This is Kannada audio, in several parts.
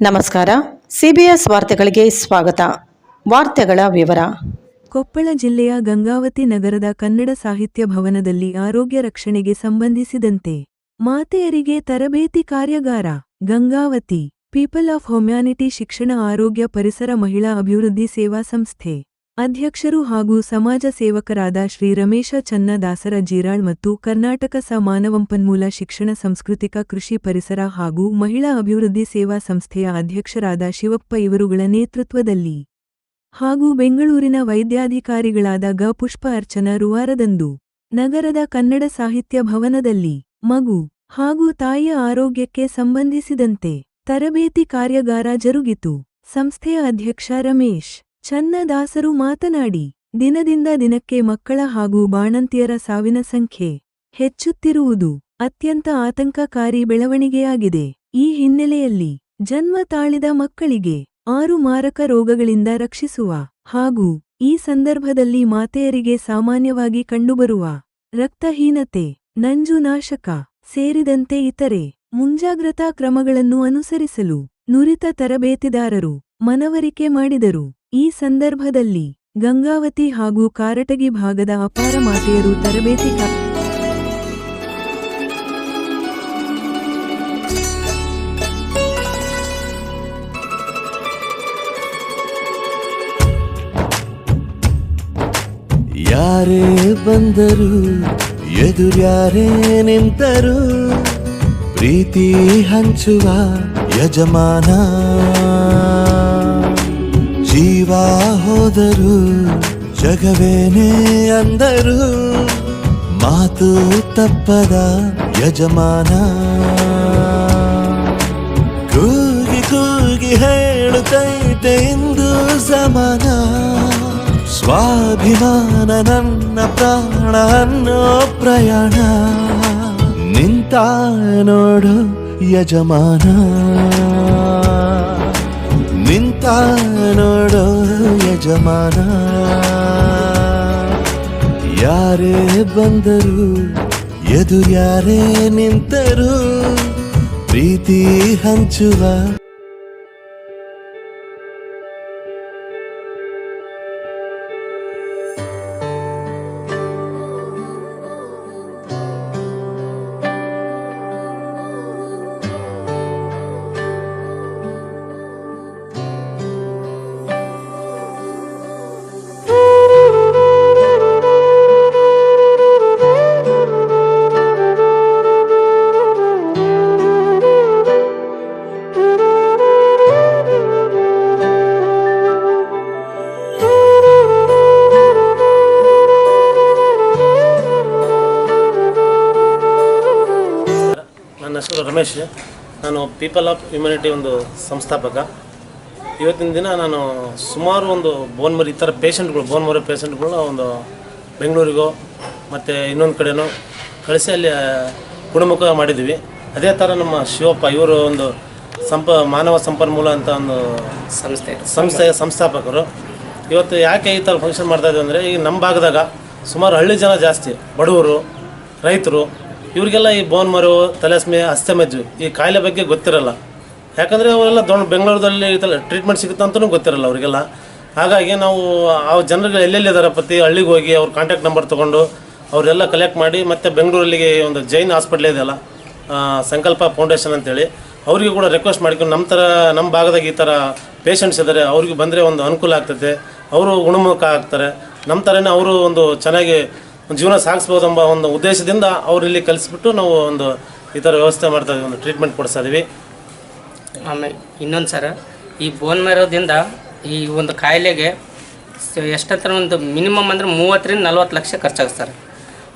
ನಮಸ್ಕಾರ. ಸಿಬಿಎಸ್ ವಾರ್ತೆಗಳಿಗೆ ಸ್ವಾಗತ. ವಾರ್ತೆಗಳ ವಿವರ. ಕೊಪ್ಪಳ ಜಿಲ್ಲೆಯ ಗಂಗಾವತಿ ನಗರದ ಕನ್ನಡ ಸಾಹಿತ್ಯ ಭವನದಲ್ಲಿ ಆರೋಗ್ಯ ರಕ್ಷಣೆಗೆ ಸಂಬಂಧಿಸಿದಂತೆ ಮಾತೆಯರಿಗೆ ತರಬೇತಿ ಕಾರ್ಯಾಗಾರ, ಗಂಗಾವತಿ, ಪೀಪಲ್ ಆಫ್ ಹ್ಯುಮ್ಯಾನಿಟಿ ಶಿಕ್ಷಣ ಆರೋಗ್ಯ ಪರಿಸರ ಮಹಿಳಾ ಅಭಿವೃದ್ಧಿ ಸೇವಾ ಸಂಸ್ಥೆ. ಅಧ್ಯಕ್ಷರು ಹಾಗೂ ಸಮಾಜ ಸೇವಕರಾದ ಶ್ರೀ ರಮೇಶ ಚನ್ನದಾಸರ ಜೀರಾಳ್ ಮತ್ತು ಕರ್ನಾಟಕ ಸ ಮಾನವಂಪನ್ಮೂಲ ಶಿಕ್ಷಣ ಸಾಂಸ್ಕೃತಿಕ ಕೃಷಿ ಪರಿಸರ ಹಾಗೂ ಮಹಿಳಾ ಅಭಿವೃದ್ಧಿ ಸೇವಾ ಸಂಸ್ಥೆಯ ಅಧ್ಯಕ್ಷರಾದ ಶಿವಪ್ಪ ಇವರುಗಳ ನೇತೃತ್ವದಲ್ಲಿ ಹಾಗೂ ಬೆಂಗಳೂರಿನ ವೈದ್ಯಾಧಿಕಾರಿಗಳಾದ ಗ ಪುಷ್ಪ ಅರ್ಚನ ರುವಾರದಂದು ನಗರದ ಕನ್ನಡ ಸಾಹಿತ್ಯ ಭವನದಲ್ಲಿ ಮಗು ಹಾಗೂ ತಾಯಿಯ ಆರೋಗ್ಯಕ್ಕೆ ಸಂಬಂಧಿಸಿದಂತೆ ತರಬೇತಿ ಕಾರ್ಯಾಗಾರ ಜರುಗಿತು. ಸಂಸ್ಥೆಯ ಅಧ್ಯಕ್ಷ ರಮೇಶ್ ಚನ್ನದಾಸರು ಮಾತನಾಡಿ, ದಿನದಿಂದ ದಿನಕ್ಕೆ ಮಕ್ಕಳ ಹಾಗೂ ಬಾಣಂತಿಯರ ಸಾವಿನ ಸಂಖ್ಯೆ ಹೆಚ್ಚುತ್ತಿರುವುದು ಅತ್ಯಂತ ಆತಂಕಕಾರಿ ಬೆಳವಣಿಗೆಯಾಗಿದೆ. ಈ ಹಿನ್ನೆಲೆಯಲ್ಲಿ ಜನ್ಮ ತಾಳಿದ ಮಕ್ಕಳಿಗೆ ಆರು ಮಾರಕ ರೋಗಗಳಿಂದ ರಕ್ಷಿಸುವ ಹಾಗೂ ಈ ಸಂದರ್ಭದಲ್ಲಿ ಮಾತೆಯರಿಗೆ ಸಾಮಾನ್ಯವಾಗಿ ಕಂಡುಬರುವ ರಕ್ತಹೀನತೆ, ನಂಜುನಾಶಕ ಸೇರಿದಂತೆ ಇತರೆ ಮುಂಜಾಗ್ರತಾ ಕ್ರಮಗಳನ್ನು ಅನುಸರಿಸಲು ನುರಿತ ತರಬೇತಿದಾರರು ಮನವರಿಕೆ ಮಾಡಿದರು. ಈ ಸಂದರ್ಭದಲ್ಲಿ ಗಂಗಾವತಿ ಹಾಗೂ ಕಾರಟಗಿ ಭಾಗದ ಅಪಾರ ಮಾತೆಯರು ತರಬೇತಿ ಯಾರೇ ಬಂದರು, ಎದುರ್ಯಾರೇ ನಿಂತರು, ಪ್ರೀತಿ ಹಂಚುವ ಯಜಮಾನ. ಜೀವ ಹೋದರು ಜಗವೇನೆ ಅಂದರು. ಮಾತು ತಪ್ಪದ ಯಜಮಾನ. ಕೂಗಿ ಕೂಗಿ ಹೇಳುತ್ತೈತೆ ಇಂದು ಸಮಾನ. ಸ್ವಾಭಿಮಾನ ನನ್ನ ಪ್ರಾಣ ಅನ್ನೋ ಪ್ರಯಾಣ. ನಿಂತ ನೋಡು ಯಜಮಾನ. ನೋಡು ಯಜಮಾನ. ಯಾರೇ ಬಂದರು ಎದುರ್ಯಾರೇ ನಿಂತರು ಪ್ರೀತಿ ಹಂಚುವ ಪೀಪಲ್ ಆಫ್ ಹ್ಯುಮ್ಯಾನಿಟಿ ಒಂದು ಸಂಸ್ಥಾಪಕ. ಇವತ್ತಿನ ದಿನ ನಾನು ಸುಮಾರು ಒಂದು ಬೋನ್ಮರಿ ಈ ಥರ ಪೇಷಂಟ್ಗಳು ಬೋನ್ಮರಿ ಪೇಷಂಟ್ಗಳನ್ನ ಒಂದು ಬೆಂಗಳೂರಿಗೋ ಮತ್ತು ಇನ್ನೊಂದು ಕಡೆನೂ ಕಳಿಸಿ ಅಲ್ಲಿ ಗುಣಮುಖ ಮಾಡಿದ್ದೀವಿ ಅದೇ ಥರ ನಮ್ಮ ಶಿವಪ್ಪ ಇವರು ಒಂದು ಸಂಪ ಮಾನವ ಸಂಪನ್ಮೂಲ ಅಂತ ಒಂದು ಸಂಸ್ಥೆ ಸಂಸ್ಥೆಯ ಸಂಸ್ಥಾಪಕರು. ಇವತ್ತು ಯಾಕೆ ಈ ಥರ ಫಂಕ್ಷನ್ ಮಾಡ್ತಾಯಿದ್ದೀವಿ ಅಂದರೆ ಈಗ ನಮ್ಮ ಭಾಗದಾಗ ಸುಮಾರು ಹಳ್ಳಿ ಜನ ಜಾಸ್ತಿ ಬಡವರು ರೈತರು ಇವರಿಗೆಲ್ಲ ಈ ಬೋನ್ ಮರು, ತಲೆಸ್ಮೆ, ಅಸ್ತಮಜ್ಜು ಈ ಕಾಯಿಲೆ ಬಗ್ಗೆ ಗೊತ್ತಿರಲ್ಲ. ಯಾಕಂದರೆ ಅವರೆಲ್ಲ ದೊಡ್ಡ ಬೆಂಗಳೂರಲ್ಲಿ ಟ್ರೀಟ್ಮೆಂಟ್ ಸಿಗುತ್ತೆ ಅಂತಲೂ ಗೊತ್ತಿರಲ್ಲ ಅವರಿಗೆಲ್ಲ. ಹಾಗಾಗಿ ನಾವು ಆ ಜನರಿಗೆ ಎಲ್ಲೆಲ್ಲಿ ಇದ್ದಾರೆ ಪ್ರತಿ ಹಳ್ಳಿಗೆ ಹೋಗಿ ಅವ್ರ ಕಾಂಟ್ಯಾಕ್ಟ್ ನಂಬರ್ ತೊಗೊಂಡು ಅವರೆಲ್ಲ ಕಲೆಕ್ಟ್ ಮಾಡಿ ಮತ್ತು ಬೆಂಗಳೂರಲ್ಲಿಗೆ ಒಂದು ಜೈನ್ ಹಾಸ್ಪಿಟ್ಲ್ ಇದೆಯಲ್ಲ ಸಂಕಲ್ಪ ಫೌಂಡೇಶನ್ ಅಂತೇಳಿ ಅವರಿಗೆ ಕೂಡ ರಿಕ್ವೆಸ್ಟ್ ಮಾಡ್ಕೊಂಡು ನಮ್ಮ ಥರ ನಮ್ಮ ಭಾಗದಾಗ ಈ ಥರ ಪೇಷಂಟ್ಸ್ ಇದ್ದಾರೆ, ಅವ್ರಿಗೆ ಬಂದರೆ ಒಂದು ಅನುಕೂಲ ಆಗ್ತೈತೆ ಅವರು ಗುಣಮುಖ ಆಗ್ತಾರೆ. ನಮ್ಮ ಥರನೇ ಅವರು ಒಂದು ಚೆನ್ನಾಗಿ ಒಂದು ಜೀವನ ಸಾಗಿಸ್ಬೋದು ಎಂಬ ಒಂದು ಉದ್ದೇಶದಿಂದ ಅವ್ರು ಇಲ್ಲಿ ಕಲಿಸ್ಬಿಟ್ಟು ನಾವು ಒಂದು ಈ ಥರ ವ್ಯವಸ್ಥೆ ಮಾಡ್ತಾ ಒಂದು ಟ್ರೀಟ್ಮೆಂಟ್ ಕೊಡಿಸ್ತಾ ಇದೀವಿ. ಆಮೇಲೆ ಇನ್ನೊಂದು ಸರ, ಈ ಬೋನ್ ಮೇರೋದ್ರಿಂದ ಈ ಒಂದು ಕಾಯಿಲೆಗೆ ಎಷ್ಟಂತ ಒಂದು ಮಿನಿಮಮ್ ಅಂದರೆ ಮೂವತ್ತರಿಂದ ನಲ್ವತ್ತು ಲಕ್ಷ ಖರ್ಚಾಗುತ್ತೆ ಸರ್.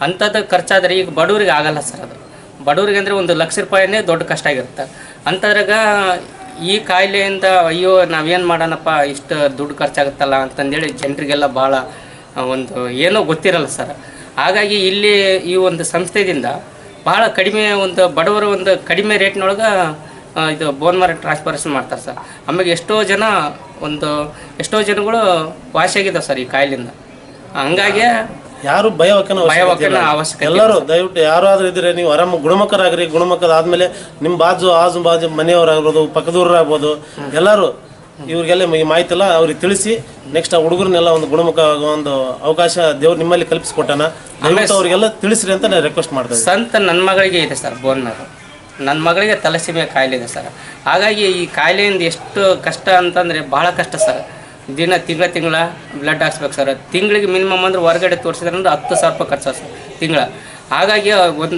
ಅಂಥದ್ದು ಖರ್ಚಾದರೆ ಈಗ ಬಡವರಿಗೆ ಆಗಲ್ಲ ಸರ್ ಅದು. ಬಡವರಿಗೆ ಅಂದರೆ ಒಂದು ಲಕ್ಷ ರೂಪಾಯಿನೇ ದೊಡ್ಡ ಕಷ್ಟ ಆಗಿರುತ್ತೆ. ಅಂಥದ್ರಾಗ ಈ ಕಾಯಿಲೆಯಿಂದ ಅಯ್ಯೋ, ನಾವೇನು ಮಾಡೋಣಪ್ಪ, ಇಷ್ಟು ದುಡ್ಡು ಖರ್ಚಾಗುತ್ತಲ್ಲ ಅಂತಂದೇಳಿ ಜನರಿಗೆಲ್ಲ ಭಾಳ ಒಂದು ಏನೋ ಗೊತ್ತಿರಲ್ಲ ಸರ್. ಹಾಗಾಗಿ ಇಲ್ಲಿ ಈ ಒಂದು ಸಂಸ್ಥೆಯಿಂದ ಭಾಳ ಕಡಿಮೆ ಒಂದು ಬಡವರ ಒಂದು ಕಡಿಮೆ ರೇಟ್ನೊಳಗೆ ಇದು ಬೋನ್ ಮಾರ ಟ್ರಾನ್ಸ್ಪರೇಷನ್ ಮಾಡ್ತಾರೆ ಸರ್. ಆಮೇಲೆ ಎಷ್ಟೋ ಜನ ಒಂದು ಎಷ್ಟೋ ಜನಗಳು ವಾಸಿಯಾಗಿದ್ದಾವೆ ಸರ್ ಈ ಕಾಯಿಲೆಯಿಂದ ಹಂಗಾಗಿ ಯಾರು ಭಯವಕನ ಅವಶ್ಯಕತೆ ಎಲ್ಲರೂ ದಯವಿಟ್ಟು ಯಾರಾದ್ರೂ ಇದ್ರೆ ನೀವು ಆರಾಮ ಗುಣಮುಖರಾಗ್ರಿ ಗುಣಮುಖರಾದ್ಮೇಲೆ ನಿಮ್ಮ ಬಾಜು ಆಜು ಬಾಜು ಮನೆಯವರಾಗ್ಬೋದು ಪಕ್ಕದೂರಾಗ್ಬೋದು ಎಲ್ಲರೂ ಇವ್ರಿಗೆಲ್ಲ ಈ ಮಾಹಿತಿ ಎಲ್ಲ ಅವ್ರಿಗೆ ತಿಳಿಸಿ ನೆಕ್ಸ್ಟ್ ಆ ಹುಡುಗರನ್ನೆಲ್ಲ ಒಂದು ಗುಣಮುಖ ಆಗೋ ಒಂದು ಅವಕಾಶ ದೇವ್ರು ನಿಮ್ಮಲ್ಲಿ ಕಲ್ಪಿಸ್ಕೊಟ್ಟಾನ ದಯವಿಟ್ಟು ಅವ್ರಿಗೆಲ್ಲ ತಿಳಿಸ್ರಿ ಅಂತ ನಾನು ರಿಕ್ವೆಸ್ಟ್ ಮಾಡ್ತೇನೆ ಸಂತ ನನ್ನ ಮಗಳಿಗೆ ಇದೆ ಸರ್ ಬೋನ್ ಮ್ಯಾರೋ ನನ್ನ ಮಗಳಿಗೆ ತಲೆಸಿಮೆ ಕಾಯಿಲೆ ಇದೆ ಸರ್. ಹಾಗಾಗಿ ಈ ಕಾಯಿಲೆಯಿಂದ ಎಷ್ಟು ಕಷ್ಟ ಅಂತಂದರೆ ಭಾಳ ಕಷ್ಟ ಸರ್. ದಿನ ತಿಂಗಳ ತಿಂಗಳ ಬ್ಲಡ್ ಹಾಕ್ಸ್ಬೇಕು ಸರ್. ತಿಂಗಳಿಗೆ ಮಿನಿಮಮ್ ಅಂದ್ರೆ ಹೊರಗಡೆ ತೋರಿಸಿದ್ರೆ ಅಂದ್ರೆ ಹತ್ತು ಸಾವಿರ ರೂಪಾಯಿ ಖರ್ಚು ಸರ್ ತಿಂಗಳ. ಹಾಗಾಗಿ ಒಂದು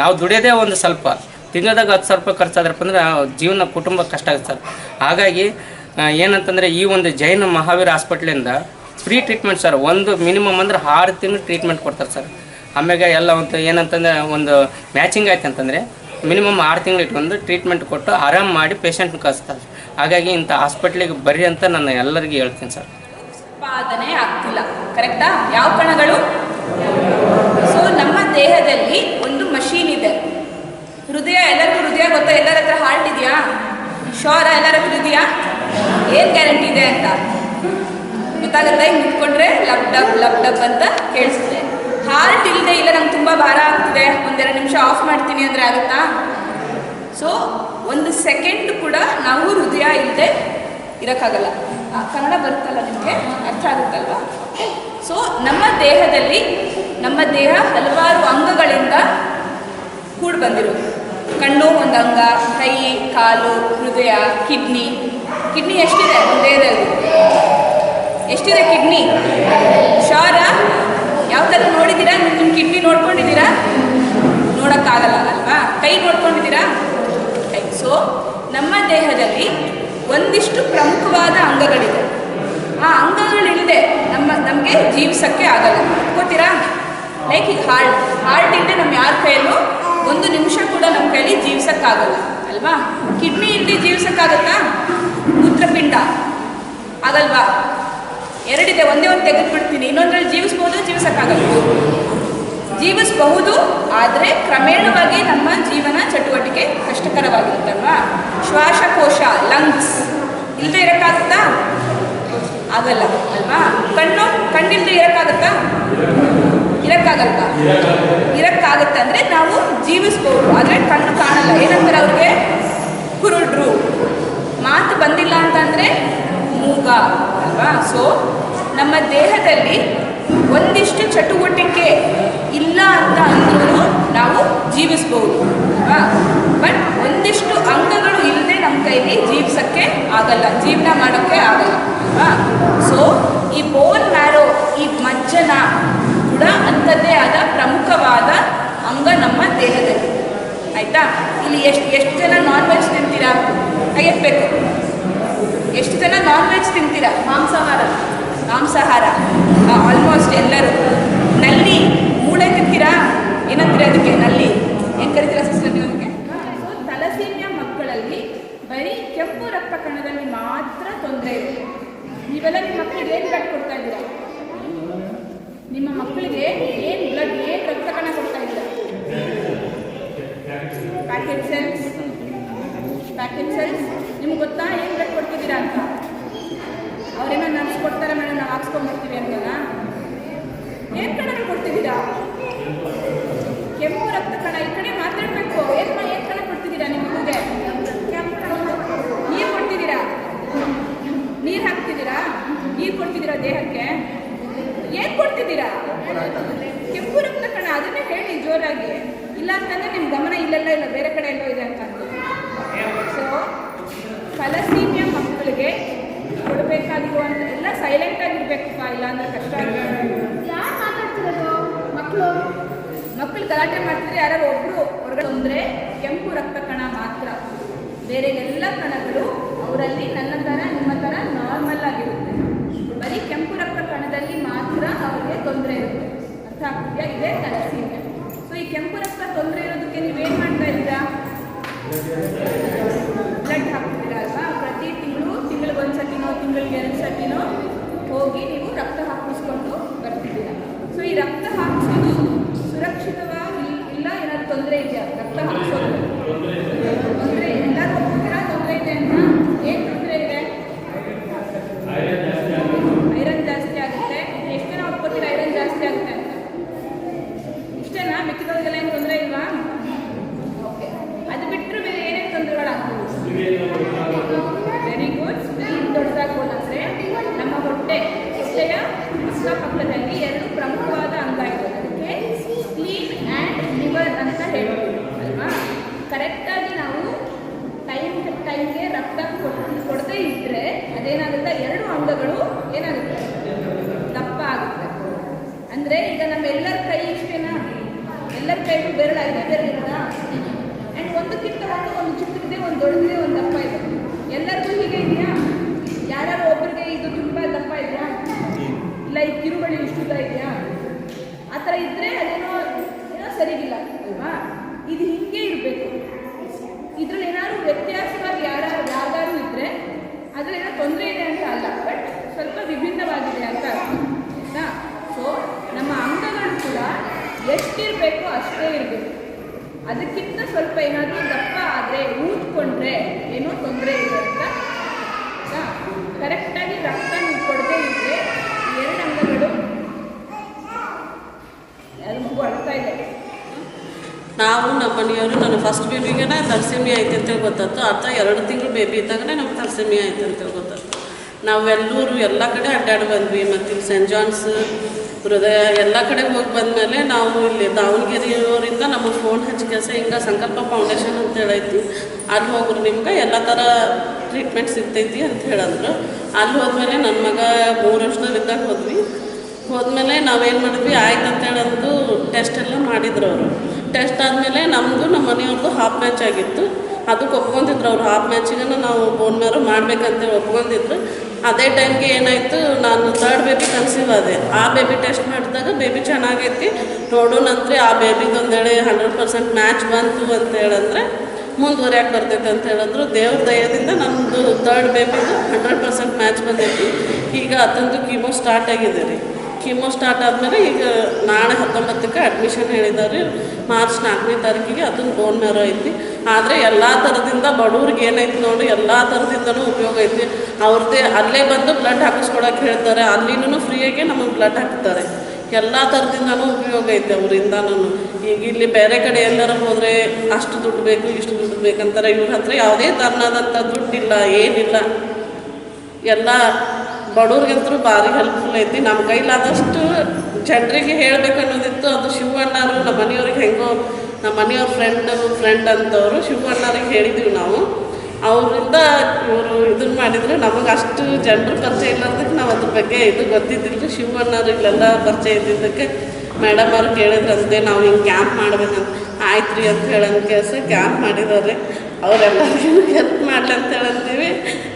ನಾವು ದುಡಿಯೋದೇ ಒಂದು ಸ್ವಲ್ಪ. ತಿಂಗಳದಾಗ ಹತ್ತು ಸಾವಿರ ರೂಪಾಯಿ ಖರ್ಚಾದ್ರಪ್ಪ ಅಂದ್ರೆ ಜೀವನ ಕುಟುಂಬ ಕಷ್ಟ ಆಗುತ್ತೆ ಸರ್. ಹಾಗಾಗಿ ಏನಂತಂದರೆ ಈ ಒಂದು ಜೈನ ಮಹಾವೀರ ಹಾಸ್ಪಿಟ್ಲಿಂದ ಫ್ರೀ ಟ್ರೀಟ್ಮೆಂಟ್ ಸರ್ ಒಂದು ಮಿನಿಮಮ್ ಅಂದ್ರೆ ಆರು ತಿಂಗಳು ಟ್ರೀಟ್ಮೆಂಟ್ ಕೊಡ್ತಾರೆ ಸರ್ ಆಮ್ಯಾಗ ಎಲ್ಲ ಒಂದು ಏನಂತಂದ್ರೆ ಒಂದು ಮ್ಯಾಚಿಂಗ್ ಆಯ್ತು ಅಂತಂದರೆ ಮಿನಿಮಮ್ ಆರು ತಿಂಗಳು ಇಟ್ಕೊಂಡು ಟ್ರೀಟ್ಮೆಂಟ್ ಕೊಟ್ಟು ಆರಾಮ್ ಮಾಡಿ ಪೇಷಂಟ್ನ ಕಳಿಸ್ತಾರೆ ಹಾಗಾಗಿ ಇಂಥ ಹಾಸ್ಪಿಟ್ಲಿಗೆ ಬರ್ರಿ ಅಂತ ನಾನು ಎಲ್ಲರಿಗೂ ಹೇಳ್ತೀನಿ ಸರ್ ಉತ್ಪಾದನೆ ಆಗ್ತಿಲ್ಲ ಕರೆಕ್ಟಾ ಯಾವ ಕಣಗಳು? ಸೊ ನಮ್ಮ ದೇಹದಲ್ಲಿ ಒಂದು ಮಷೀನ್ ಇದೆ. ಹೃದಯ, ಎಲ್ಲರಿಗೂ ಹೃದಯ ಗೊತ್ತಾ? ಎಲ್ಲರ ಹತ್ರ ಹಾರ್ಟ್ ಇದೆಯಾ? ಶೋರ ಎಲ್ಲರ ಹೃದಯ ಏನ್ ಗ್ಯಾರಂಟಿ ಇದೆ ಅಂತ? ಗೊತ್ತಾಗುತ್ತೆ ಹಿಂಗೆ ನಿಂತ್ಕೊಂಡ್ರೆ ಲಬ್ ಡಬ್ ಲಬ್ ಡಬ್ ಅಂತ ಕೇಳಿಸುತ್ತೆ ಹಾರ್ಟ್ ಇಲ್ಲದೆ ಇಲ್ಲ, ನಂಗೆ ತುಂಬ ಭಾರ ಆಗ್ತಿದೆ. ಒಂದೆರಡು ನಿಮಿಷ ಆಫ್ ಮಾಡ್ತೀನಿ ಅಂದರೆ ಆಗುತ್ತಾ? ಸೊ ಒಂದು ಸೆಕೆಂಡ್ ಕೂಡ ನಾವು ಹೃದಯ ಇಲ್ಲದೆ ಇರೋಕ್ಕಾಗಲ್ಲ. ಕನ್ನಡ ಬರುತ್ತಲ್ಲ ನಿಮಗೆ? ಅರ್ಥ ಆಗುತ್ತಲ್ವಾ? ಸೊ ನಮ್ಮ ದೇಹದಲ್ಲಿ, ನಮ್ಮ ದೇಹ ಹಲವಾರು ಅಂಗಗಳಿಂದ ಕೂಡಿ ಬಂದಿರೋದು ಕಣ್ಣು ಒಂದು ಅಂಗ ಕಾಲು, ಹೃದಯ, ಕಿಡ್ನಿ. ಕಿಡ್ನಿ ಎಷ್ಟಿದೆ? ಹೃದಯದಲ್ಲಿ ಎಷ್ಟಿದೆ ಕಿಡ್ನಿ? ಶಾರ ಯಾವ ಥರ ನೋಡಿದ್ದೀರಾ? ನಿಮ್ಮ ಕಿಡ್ನಿ ನೋಡ್ಕೊಂಡಿದ್ದೀರಾ? ನೋಡೋಕ್ಕಾಗಲ್ಲ, ಅಲ್ವಾ? ಕೈ ನೋಡ್ಕೊಂಡಿದ್ದೀರಾ? ಸೊ ನಮ್ಮ ದೇಹದಲ್ಲಿ ಒಂದಿಷ್ಟು ಪ್ರಮುಖವಾದ ಅಂಗಗಳಿದೆ. ಆ ಅಂಗಗಳಿಲ್ಲದೆ ನಮ್ಮ, ನಮಗೆ ಜೀವಿಸೋಕ್ಕೆ ಆಗಲ್ಲ. ಗೊತ್ತೀರಾ? ಲೈಕ್ ಈಗ ಹಾರ್ಟ್. ಹಾರ್ಟ್ ಇಲ್ಲದೆ ನಮ್ಮ ಯಾರ ಕೈಯಲ್ಲೂ ಒಂದು ನಿಮಿಷ ಕೂಡ ನಮ್ಮ ಕೈಲಿ ಜೀವಿಸೋಕ್ಕಾಗಲ್ಲ. ಅಲ್ವಾ ಕಿಡ್ನಿ ಇಲ್ಲದೆ ಜೀವಿಸೋಕ್ಕಾಗತ್ತಾ? ಮೂತ್ರಪಿಂಡ. ಆಗಲ್ವಾ? ಎರಡಿದೆ, ಒಂದೇ ಒಂದು ತೆಗೆದುಬಿಡ್ತೀನಿ. ಇನ್ನೊಂದ್ರಲ್ಲಿ ಜೀವಿಸ್ಬೋದು ಜೀವಿಸೋಕ್ಕಾಗಲ್ಲ ಜೀವಿಸಬಹುದು, ಆದರೆ ಕ್ರಮೇಣವಾಗಿ ನಮ್ಮ ಜೀವನ ಚಟುವಟಿಕೆ ಕಷ್ಟಕರವಾಗಿರುತ್ತಲ್ವಾ? ಶ್ವಾಸಕೋಶ ಲಂಗ್ಸ್ ಇಲ್ಲದೆ ಇರೋಕ್ಕಾಗುತ್ತಾ? ಆಗಲ್ಲ, ಅಲ್ವಾ? ಕಣ್ಣು ಕಣ್ಣಿಲ್ಲದೆ ಇರೋಕ್ಕಾಗುತ್ತಾ? ಇರಕ್ಕಾಗಲ್ವಾ? ಇರಕ್ಕಾಗತ್ತೆ. ಅಂದರೆ ನಾವು ಜೀವಿಸ್ಬೋದು, ಆದರೆ ಕಣ್ಣು ಕಾಣಲ್ಲ. ಏನಂತಾರೆ ಅವ್ರಿಗೆ? ಬಂದಿಲ್ಲ ಅಂತಂದರೆ ಮೂಗ, ಅಲ್ವಾ? ಸೊ ನಮ್ಮ ದೇಹದಲ್ಲಿ ಒಂದಿಷ್ಟು ಚಟುವಟಿಕೆ ಇಲ್ಲ ಅಂತ ಅಂದ್ರೂ ನಾವು ಜೀವಿಸ್ಬೋದು, ಅಲ್ವಾ? ಬಟ್ ಒಂದಿಷ್ಟು ಅಂಗಗಳು ಇಲ್ಲದೆ ನಮ್ಮ ಕೈಲಿ ಜೀವಿಸೋಕ್ಕೆ ಆಗಲ್ಲ, ಜೀವನ ಮಾಡೋಕ್ಕೆ ಆಗಲ್ಲ, ಅಲ್ವಾ? ಸೊ ಈ ಬೋನ್ ಮ್ಯಾರೋ ಈ ಮಜ್ಜನ ಕೂಡ ಅಂಥದ್ದೇ ಆದ ಪ್ರಮುಖವಾದ ಅಂಗ ನಮ್ಮ ದೇಹದಲ್ಲಿ. ಆಯಿತಾ? ಇಲ್ಲಿ ಎಷ್ಟು ಎಷ್ಟು ಜನ ನಾನ್ ವೆಜ್ ತಿಂತೀರಾ? ಹಾಗೆ ಎತ್ತಬೇಕು ಎಷ್ಟು ಜನ ನಾನ್ ವೆಜ್ ತಿಂತೀರಾ? ಮಾಂಸಾಹಾರ ಮಾಂಸಾಹಾರ. ಆಲ್ಮೋಸ್ಟ್ ಎಲ್ಲರೂ. ನಲ್ಲಿ ಮೂಳೆ ತಿಂತೀರಾ? ಏನಂತೀರಾ ಅದಕ್ಕೆ? ನಲ್ಲಿ. ಏನು ಕರಿತೀರಾ ಸಿಸ್ಟರ್ ನೀವು ಅದಕ್ಕೆ ತಲಸೀಮಿಯಾ ಮಕ್ಕಳಲ್ಲಿ ಬರೀ ಕೆಂಪು ರಕ್ತ ಕಣದಲ್ಲಿ ಮಾತ್ರ ತೊಂದರೆ ಇದೆ. ನೀವೆಲ್ಲ ನಿಮ್ಮ ಮಕ್ಕಳಿಗೆ ಏನು ಬ್ಲಡ್ ಕೊಡ್ತಾ ಇದ್ದೀರಾ? ನಿಮ್ಮ ಮಕ್ಕಳಿಗೆ ಏನು ಬ್ಲಡ್ ಏನು ರಕ್ತ ಕಣ ಕೊಡ್ತಾ ಇದ್ದೀರಾ? ಪ್ಯಾಕೆಟ್ ಸೆಲ್ಸ್ ಪ್ಯಾಕೆಟ್ ನಿಮ್ಗೆ ಗೊತ್ತಾ ಕೊಡ್ತಿದ್ದೀರಾ ಅಂತ? ಅವ್ರೇನೋ ನಾನು ಕೊಡ್ತಾರೆ ಮೇಡಮ್, ನಾವು ಹಾಕ್ಸ್ಕೊಂಡ್ಬರ್ತೀವಿ ಅಂತಲ್ಲ ಏನ್ ಕಣಗಳು ಕೊಡ್ತಿದ್ದೀರಾ? ಕೆಂಪು ರಕ್ತ ಕಣ, ಈ ಕಡೆ ಮಾತಾಡಬೇಕು. ಏನ್ ಏನು ಕಣ ಕೊಡ್ತಿದ್ದೀರಾ ನಿಮ್ಮ ಮಗುಗೆ ನೀರು ಕೊಡ್ತಿದ್ದೀರಾ? ನೀರು ಹಾಕ್ತಿದ್ದೀರಾ? ನೀರು ಕೊಡ್ತಿದ್ದೀರಾ ದೇಹಕ್ಕೆ? ಏನ್ ಕೊಡ್ತಿದ್ದೀರಾ? ಕೆಂಪು ರಕ್ತ ಕಣ, ಅದನ್ನೇ ಹೇಳಿ ಜೋರಾಗಿ. ಇಲ್ಲ ಅಂತಂದ್ರೆ ನಿಮ್ಮ ಗಮನ ಇಲ್ಲೆಲ್ಲ ಇಲ್ಲ, ಬೇರೆ ಕಡೆ ಎಲ್ಲೋ ಇದೆ ಅಂತ ಸೊ ಫಲಸೀಮಿಯ ಮಕ್ಕಳಿಗೆ ಕೊಡಬೇಕಾಗಿರುವಂಥ ಎಲ್ಲ ಸೈಲೆಂಟ್ ಆಗಿರ್ಬೇಕಪ್ಪ ಇಲ್ಲ ಅಂದ್ರೆ ಕಷ್ಟ ಯಾರು ಮಾತಾಡ್ತಿರೋದು ಮಕ್ಕಳು ಮಕ್ಕಳು ಗಲಾಟೆ ಮಾಡ್ತಿದ್ರೆ ಯಾರು ಹೊರಗಡೆ ತೊಂದರೆ, ಕೆಂಪು ರಕ್ತ ಕಣ ಮಾತ್ರ. ಬೇರೆ ಎಲ್ಲ ಕಣಗಳು ಅವರಲ್ಲಿ ನನ್ನ ಥರ, ನಿಮ್ಮ ಥರ ನಾರ್ಮಲ್ ಆಗಿರುತ್ತೆ. ಬರೀ ಕೆಂಪು ರಕ್ತ ಕಣದಲ್ಲಿ ಮಾತ್ರ ಅವರಿಗೆ ತೊಂದರೆ ಇರುತ್ತೆ. ಅರ್ಥ ಆಗ್ತಿದ್ಯಾ? ಇದೇ ತಲಸೀಮೆ. ಸೊ ಈ ಕೆಂಪು ರಕ್ತ ತೊಂದರೆ ಇರೋದಕ್ಕೆ ನೀವೇನು ಮಾಡ್ತಾ ಇದ್ದೀರಾ? ಬ್ಲಡ್ ಹಾಕ್ತಿದ್ದೀರಾ ಅಲ್ವಾ? ಪ್ರತಿ ತಿಂಗಳು ತಿಂಗಳಿಗೆ ಒಂದು ಸತಿನೋ ತಿಂಗಳಿಗೆ ಎರಡು ಸತಿನೋ ಹೋಗಿ ನೀವು ರಕ್ತ ಹಾಕಿಸ್ಕೊಂಡು ಬರ್ತಿದ್ದೀರಾ ಸೊ ಈ ರಕ್ತ ಹಾಕಿಸೋದು ಸುರಕ್ಷಿತವಾಗಿ ಇಲ್ಲ ಏನಾದ್ರು ತೊಂದರೆ ಇದೆಯಾ ರಕ್ತ ಹಾಕಿಸೋದು ತೊಂದರೆ ಎಲ್ಲರೂ ಒಪ್ಪಿದ್ದೀರಾ ತೊಂದರೆ ಇದೆ ಅಂತ ಏನು ತೊಂದರೆ ಇದೆ ಐರನ್ ಜಾಸ್ತಿ ಆಗುತ್ತೆ ಎಷ್ಟು ಜನ ಒಪ್ಕೋತೀರಾ ಐರನ್ ಜಾಸ್ತಿ ಆಗುತ್ತೆ ಅಂತ ಎಲ್ಲರ ಕೈಗೂ ಬೆರಳು ಐದೇ ಬೆರಳು ಇರೋದಾ ಆ್ಯಂಡ್ ಒಂದಕ್ಕಿಂತ ಒಂದು ಒಂದು ಚಿಕ್ಕದಿದೆ ಒಂದು ದೊಡ್ಡದಿದೆ ಒಂದು ದಪ್ಪ ಇದೆ ಎಲ್ಲರಿಗೂ ಹೀಗೆ ಇದೆಯಾ ಯಾರ್ಯಾರು ಒಬ್ಬರಿಗೆ ಇದು ತುಂಬ ದಪ್ಪ ಇದೆಯಾ ಇಲ್ಲ ಈ ಇಷ್ಟುದ್ದ ಇದೆಯಾ? ಆ ಥರ ಇದ್ರೆ ಅದೇನೋ ಏನೋ ಸರಿಗಿಲ್ಲ, ಅಲ್ವಾ? ಇದು ಹಿಂಗೆ ಇರಬೇಕು. ಇದ್ರಲ್ಲಿ ಏನಾದ್ರು ವ್ಯತ್ಯಾಸವಾಗಿ ಯಾರು ಯಾವ್ದಾದ್ರು ಇದ್ರೆ ಅದ್ರಲ್ಲಿ ಏನೋ ತೊಂದರೆ ಇದೆ ಅಂತ ಅಲ್ಲ, ಬಟ್ ಸ್ವಲ್ಪ ವಿಭಿನ್ನವಾಗಿದೆ ಅಂತ ಆಯ್ತಾ ಸೊ ನಮ್ಮ ಅಂಗಗಳು ಕೂಡ ಎಷ್ಟಿರಬೇಕು ಅಷ್ಟೇ ಇರಬೇಕು. ಅದಕ್ಕಿಂತ ಸ್ವಲ್ಪ ಏನಾದರೂ ದಪ್ಪ ಆದರೆ, ಊದ್ಕೊಂಡ್ರೆ ಏನೋ ತೊಂದರೆ ಇದೆ ಆಯ್ತಾ ಕರೆಕ್ಟಾಗಿ ರಕ್ತ ನೀವು ಕೊಡದೇ ಇದ್ದರೆ ಎರಡು ಅಂಗಗಳು ಯಾರು ಮಗು ಅಳ್ತಾ ಇದೆ ನಾವು ನಮ್ಮ ಮನೆಯವರು ನಾನು ಫಸ್ಟ್ ಬೇಬಿಗೆ ತರ್ಸಿಮಿ ಐತೆ ಅಂತೇಳಿ ಗೊತ್ತಾಯ್ತು. ಅರ್ಥ, ಎರಡು ತಿಂಗಳು ಬೇಬಿ ಇದ್ದಾಗನೇ ನಮ್ಗೆ ತರ್ಸಿಮಿ ಆಯ್ತು ಅಂತೇಳಿ ಗೊತ್ತಾಯ್ತು. ನಾವು ಎಲ್ಲೂರು ಎಲ್ಲ ಕಡೆ ಅಡ್ಡಾಡಿ ಬಂದ್ವಿ. ಮತ್ತು ಇಲ್ಲಿ ಸೆಂಟ್ ಜಾನ್ಸ್ ಹೃದಯ ಎಲ್ಲ ಕಡೆ ಹೋಗಿ ಬಂದಮೇಲೆ ನಾವು ಇಲ್ಲಿ ದಾವಣಗೆರೆಯವರಿಂದ ನಮಗೆ ಫೋನ್ ಹಚ್ಚಿ ಕೆಲಸ, ಹಿಂಗೆ ಸಂಕಲ್ಪ ಫೌಂಡೇಶನ್ ಅಂತ ಹೇಳೈತಿ. ಅಲ್ಲಿ ಹೋಗ್ರು ನಿಮ್ಗೆ ಎಲ್ಲ ಥರ ಟ್ರೀಟ್ಮೆಂಟ್ ಸಿಗ್ತೈತಿ ಅಂತ ಹೇಳಂದ್ರು. ಅಲ್ಲಿ ಹೋದ್ಮೇಲೆ ನನ್ನ ಮಗ ಮೂರು ವರ್ಷದಲ್ಲಿದ್ದಾಗ ಹೋದ್ವಿ. ಹೋದ್ಮೇಲೆ ನಾವೇನು ಮಾಡಿದ್ವಿ, ಆಯ್ತು ಅಂತೇಳಂದು ಟೆಸ್ಟ್ ಎಲ್ಲ ಮಾಡಿದ್ರು ಅವರು. ಟೆಸ್ಟ್ ಆದಮೇಲೆ ನಮ್ಮದು ನಮ್ಮ ಮನೆಯವ್ರದ್ದು ಹಾಫ್ ಮ್ಯಾಚ್ ಆಗಿತ್ತು. ಅದಕ್ಕೆ ಒಪ್ಕೊಂಡಿದ್ರು ಅವರು ಹಾಫ್ ಮ್ಯಾಚಿಗೂ ನಾವು ಬೋನ್ ಮ್ಯಾರು ಮಾಡ್ಬೇಕಂತೇಳಿ ಒಪ್ಕೊಂಡಿದ್ರು. ಅದೇ ಟೈಮ್ಗೆ ಏನಾಯಿತು, ನಾನು ತರ್ಡ್ ಬೇಬಿ ಕನ್ಸೀವ್ ಆದೆ ಆ ಬೇಬಿ ಟೆಸ್ಟ್ ಮಾಡಿದಾಗ ಬೇಬಿ ಚೆನ್ನಾಗೈತಿ. ನೋಡೋಣಂತ್ರಿ ಆ ಬೇಬಿಗೆ ಒಂದೇಳೆ ಹಂಡ್ರೆಡ್ ಪರ್ಸೆಂಟ್ ಮ್ಯಾಚ್ ಬಂತು ಅಂತ ಹೇಳಂದ್ರೆ ಮುಂದುವರಿಯಾಕೆ ಬರ್ತೈತೆ ಅಂತ ಹೇಳಿದ್ರು. ದೇವ್ರ ದಯದಿಂದ ನಮ್ಮದು ತರ್ಡ್ ಬೇಬಿದು ಹಂಡ್ರೆಡ್ ಪರ್ಸೆಂಟ್ ಮ್ಯಾಚ್ ಬಂದೈತಿ. ಈಗ ಅದೊಂದು ಕೀಮೋ ಸ್ಟಾರ್ಟ್ ಆಗಿದೆ ರೀ. ಕೀಮೋ ಸ್ಟಾರ್ಟ್ ಆದಮೇಲೆ ಈಗ ನಾಳೆ ಹತ್ತೊಂಬತ್ತಕ್ಕೆ ಅಡ್ಮಿಷನ್ ಹೇಳಿದ್ದಾರೆ ಮಾರ್ಚ್ ನಾಲ್ಕನೇ ತಾರೀಕಿಗೆ ಅದನ್ನು ಬೋನ್ ಮೇರೋ ಐತಿ. ಆದರೆ ಎಲ್ಲ ಥರದಿಂದ ಬಡವ್ರಿಗೆ ಏನೈತಿ ನೋಡಿ, ಎಲ್ಲ ಥರದಿಂದನೂ ಉಪಯೋಗ ಐತಿ. ಅವ್ರದ್ದೇ ಅಲ್ಲೇ ಬಂದು ಬ್ಲಡ್ ಹಾಕಿಸ್ಕೊಳಕ್ಕೆ ಹೇಳ್ತಾರೆ. ಅಲ್ಲಿನೂ ಫ್ರೀಯಾಗಿ ನಮಗೆ ಬ್ಲಡ್ ಹಾಕ್ತಾರೆ. ಎಲ್ಲ ಥರದಿಂದನೂ ಉಪಯೋಗ ಐತೆ ಅವರಿಂದನೂ ಈಗ ಇಲ್ಲಿ ಬೇರೆ ಕಡೆ ಎಲ್ಲರೂ ಹೋದರೆ ಅಷ್ಟು ದುಡ್ಡು ಬೇಕು, ಇಷ್ಟು ದುಡ್ಡು ಬೇಕಂತಾರೆ. ಇವ್ರ ಹತ್ರ ಯಾವುದೇ ಥರನಾದಂಥ ದುಡ್ಡಿಲ್ಲ, ಏನಿಲ್ಲ. ಎಲ್ಲ ಬಡವ್ರಿಗಂತೂ ಭಾರಿ ಹೆಲ್ಪ್ಫುಲ್ ಐತಿ. ನಮ್ಮ ಕೈಲಾದಷ್ಟು ಜನರಿಗೆ ಹೇಳಬೇಕು ಅನ್ನೋದಿತ್ತು. ಅದು ಶಿವಣ್ಣರು, ನಮ್ಮ ಮನೆಯವ್ರಿಗೆ ಹೆಂಗೋ, ನಮ್ಮ ಮನೆಯವ್ರ ಫ್ರೆಂಡ್ ಫ್ರೆಂಡ್ ಅಂತವರು ಶಿವಣ್ಣರಿಗೆ ಹೇಳಿದ್ದೀವಿ ನಾವು. ಅವರಿಂದ ಇವರು ಇದನ್ನ ಮಾಡಿದ್ರು ನಮಗೆ ಅಷ್ಟು ಜನರು ಪರಿಚಯ ಇಲ್ಲದಕ್ಕೆ ನಾವು ಅದ್ರ ಬಗ್ಗೆ ಇದು ಗೊತ್ತಿದ್ದಿಲ್ಲ ಶಿವಣ್ಣರು ಇಲ್ಲೆಲ್ಲ ಪರಿಚಯ ಇದ್ದಿದ್ದಕ್ಕೆ ಮೇಡಮ್ ಅವ್ರು ಕೇಳಿದ್ರಂತೆ ನಾವು ಹಿಂಗೆ ಕ್ಯಾಂಪ್ ಮಾಡ್ಬೇಕಂತ. ಆಯ್ತು ರೀ ಅಂತ ಹೇಳಂತ ಕೆಲಸ ಕ್ಯಾಂಪ್ ಮಾಡಿದ್ದಾರೆ ಅವರೆಲ್ಲರಿಗೂ ಹೆಲ್ಪ್ ಮಾಡಲಿ ಅಂತ ಹೇಳಂತೀವಿ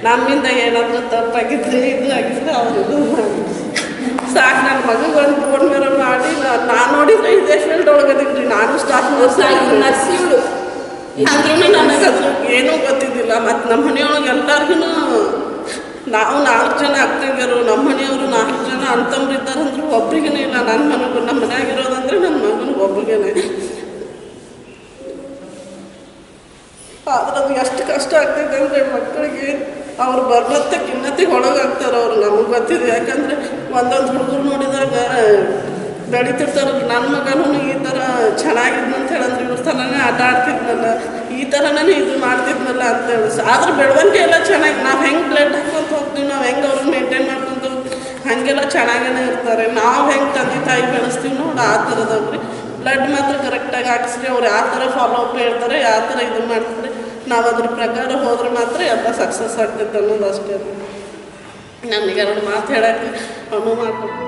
ನಮ್ಮಿಂದ ಏನಾದರೂ ತಪ್ಪಾಗಿದ್ರೆ ಇದು ಆಗಿದ್ರೆ ಅವ್ರು ಇದು ಮಾಡಿ. ಸಾಕು ನನ್ನ ಮಗಗೆ ಒಂದು ಫೋನ್ ಮೇಲೆ ಮಾಡಿ. ನಾನು ನೋಡಿದ್ರೆ ಇದೇ ಫೀಲ್ಡ್ ಒಳಗದಿದ್ರಿ ನಾನು ಸ್ಟಾಫ್ ನರ್ಸ್ ಇವಳು. ಆದ್ರೂ ನನಗೆ ಅದ್ರ ಏನೂ ಗೊತ್ತಿದ್ದಿಲ್ಲ. ಮತ್ತು ನಮ್ಮ ಮನೆಯೊಳಗೆ ಎಲ್ಲರಿಗೂ ನಾವು ನಾಲ್ಕು ಜನ ಅಕ್ಕಂಗಿರು ನಮ್ಮ ಮನೆಯವರು ನಾಲ್ಕು ಜನ ಅಂತಂಬ್ರು ಇದ್ದಾರಂದ್ರೆ ಒಬ್ರಿಗೇ ಇಲ್ಲ. ನನ್ನ ಮನೆಗೂ ನಮ್ಮ ಮನ್ಯಾಗಿರೋದಂದ್ರೆ ನನ್ನ ಮಗನಿಗೆ ಒಬ್ರಿಗೇನೆ ಆದ್ರೆ ಅದು ಎಷ್ಟು ಕಷ್ಟ ಆಗ್ತೈತೆ ಅಂದರೆ ಮಕ್ಕಳಿಗೆ ಅವ್ರು ಬರ್ಲತ್ತ ಖಿನ್ನತಿಗೆ ಒಳಗಾಗ್ತಾರೆ ಅವ್ರು ನಮಗೆ ಗೊತ್ತಿದೆ. ಯಾಕಂದರೆ ಒಂದೊಂದು ಹುಡುಗರು ನೋಡಿದಾಗ ಬೆಳಿತಿರ್ತಾರೆ ನನ್ನ ಮಗನೂ ಈ ಥರ ಚೆನ್ನಾಗಿದ್ನು ಅಂತ ಹೇಳಂದ್ರೆ ಇವ್ರ ಥರನೇ ಆಟ ಆಡ್ತಿದ್ನಲ್ಲ, ಈ ಥರನೇ ಇದು ಮಾಡ್ತಿದ್ನಲ್ಲ ಅಂತ ಹೇಳಿ. ಆದ್ರೆ ಬೆಳವಣಿಗೆ ಎಲ್ಲ ಚೆನ್ನಾಗಿ, ನಾವು ಹೆಂಗೆ ಬ್ಲಡ್ ಹಾಕ್ಕೊಂತ ಹೋಗ್ತೀವಿ, ನಾವು ಹೆಂಗೆ ಅವ್ರನ್ನ ಮೇಂಟೈನ್ ಮಾಡ್ಕೊಂತು ಹಾಗೆಲ್ಲ ಚೆನ್ನಾಗೇ ಇರ್ತಾರೆ. ನಾವು ಹೆಂಗೆ ತಂದೆ ತಾಯಿ ಬೆಳೆಸ್ತೀವಿ ನೋಡಿ, ಆ ಥರದವ್ರಿ ಬ್ಲಡ್ ಮಾತ್ರ ಕರೆಕ್ಟಾಗಿ ಹಾಕಿಸ್ರಿ ಅವ್ರು ಯಾವ ಥರ ಫಾಲೋ ಅಪ್ ಹೇಳ್ತಾರೆ, ಯಾವ ಥರ ಇದು ಮಾಡ್ತಾರೆ. ನಾವು ಅದ್ರ ಪ್ರಕಾರ ಹೋದ್ರೆ ಮಾತ್ರ ಎಲ್ಲ ಸಕ್ಸಸ್ ಆಗ್ತೈತೆ ಅನ್ನೋದು ಅಷ್ಟೇ. ನನಗೆ ಎರಡು ಮಾತು ಹೇಳಕ್ಕೆ ಅನುವು ಮಾಡ್ಬೇಕು